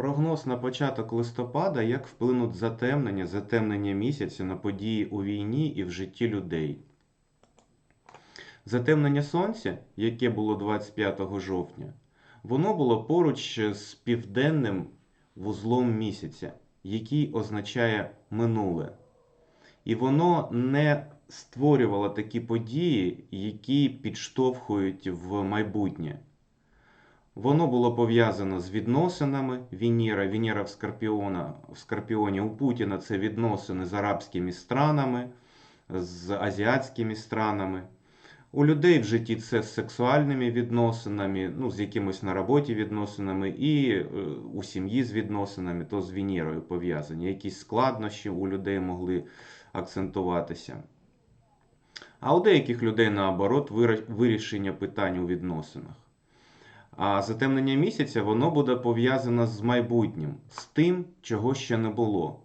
Прогноз на початок листопада, як вплинуть затемнення, затемнення місяця на події у війні і в житті людей. Затемнення сонця, яке було 25 жовтня, воно було поруч з південним вузлом місяця, який означає минуле. І воно не створювало такі події, які підштовхують в майбутнє. Воно було пов'язано з відносинами Венера, Венера в Скорпіона, в Скорпіоні у Путіна це відносини з арабськими странами, з азіатськими странами. У людей в житті це з сексуальними відносинами, ну, з якимось на роботі відносинами, і е, у сім'ї з відносинами, то з Венерою пов'язані. Якісь складнощі у людей могли акцентуватися. А у деяких людей, наоборот, вирішення питань у відносинах. А затемнення місяця воно буде пов'язане з майбутнім, з тим, чого ще не було.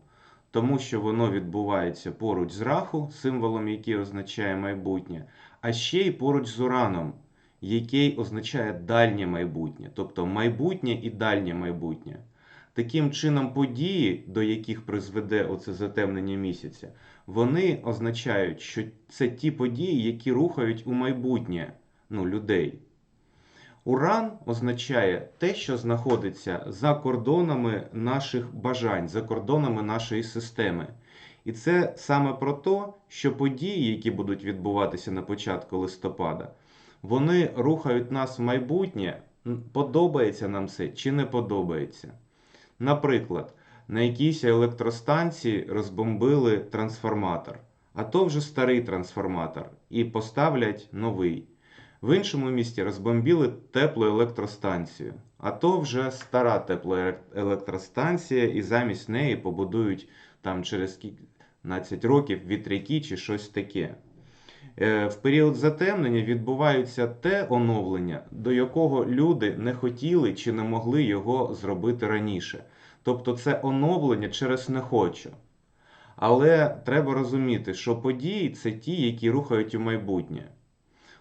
Тому що воно відбувається поруч з раху, символом, який означає майбутнє, а ще й поруч з ураном, який означає дальнє майбутнє, тобто майбутнє і дальнє майбутнє. Таким чином, події, до яких призведе оце затемнення місяця, вони означають, що це ті події, які рухають у майбутнє ну, людей. Уран означає те, що знаходиться за кордонами наших бажань, за кордонами нашої системи. І це саме про те, що події, які будуть відбуватися на початку листопада, вони рухають нас в майбутнє, подобається нам це чи не подобається. Наприклад, на якійсь електростанції розбомбили трансформатор, а то вже старий трансформатор, і поставлять новий. В іншому місті розбомбили теплу електростанцію, а то вже стара теплоелектростанція, і замість неї побудують там через 15 років вітряки чи щось таке. Е, В період затемнення відбувається те оновлення, до якого люди не хотіли чи не могли його зробити раніше. Тобто це оновлення через не хочу. Але треба розуміти, що події це ті, які рухають у майбутнє.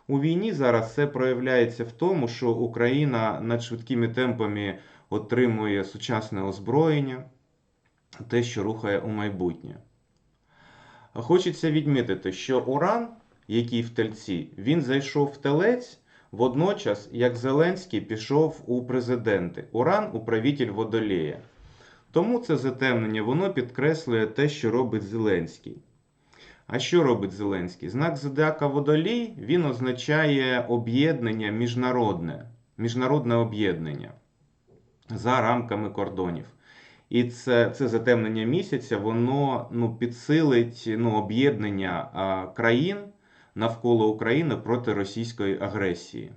У війні зараз це проявляється в тому, що Україна над швидкими темпами отримує сучасне озброєння, те, що рухає у майбутнє. Хочеться відмітити, що Уран, який в тельці, він зайшов в телець водночас, як Зеленський пішов у президенти. Уран управитель водолея. Тому це затемнення воно підкреслює те, що робить Зеленський. А що робить Зеленський? Знак зодіака Водолій він означає об'єднання міжнародне, міжнародне об'єднання за рамками кордонів. І це, це затемнення місяця, воно ну, підсилить ну, об'єднання країн навколо України проти російської агресії.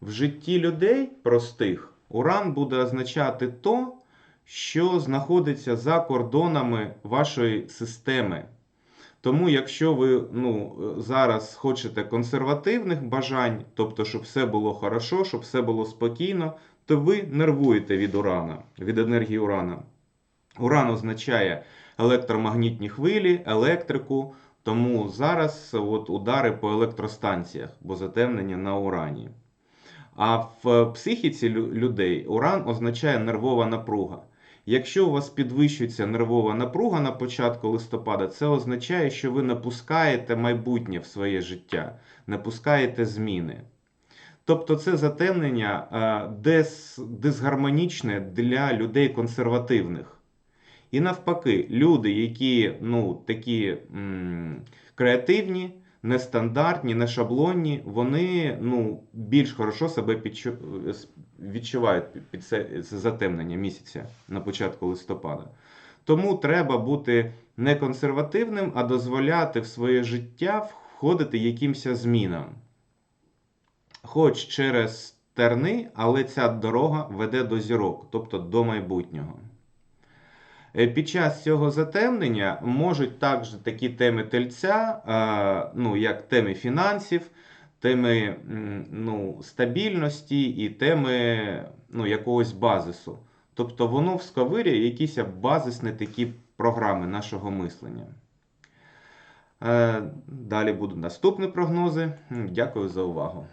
В житті людей простих уран буде означати то, що знаходиться за кордонами вашої системи. Тому, якщо ви ну, зараз хочете консервативних бажань, тобто, щоб все було хорошо, щоб все було спокійно, то ви нервуєте від урана, від енергії урана. Уран означає електромагнітні хвилі, електрику, тому зараз от удари по електростанціях, бо затемнення на урані. А в психіці людей уран означає нервова напруга. Якщо у вас підвищується нервова напруга на початку листопада, це означає, що ви не пускаєте майбутнє в своє життя, не пускаєте зміни. Тобто це затемнення е, дисгармонічне для людей консервативних. І навпаки, люди, які ну, такі м, креативні, нестандартні, не шаблонні, вони ну, більш хорошо себе відчувають під- це затемнення місяця на початку листопада. Тому треба бути не консервативним, а дозволяти в своє життя входити якимось змінам. Хоч через терни, але ця дорога веде до зірок, тобто до майбутнього. Е, Під час цього затемнення можуть також такі теми тельця, е, ну, як теми фінансів, теми ну, стабільності і теми ну, якогось базису. Тобто воно всковирює якісь базисні такі програми нашого мислення. Е, Далі будуть наступні прогнози. Дякую за увагу.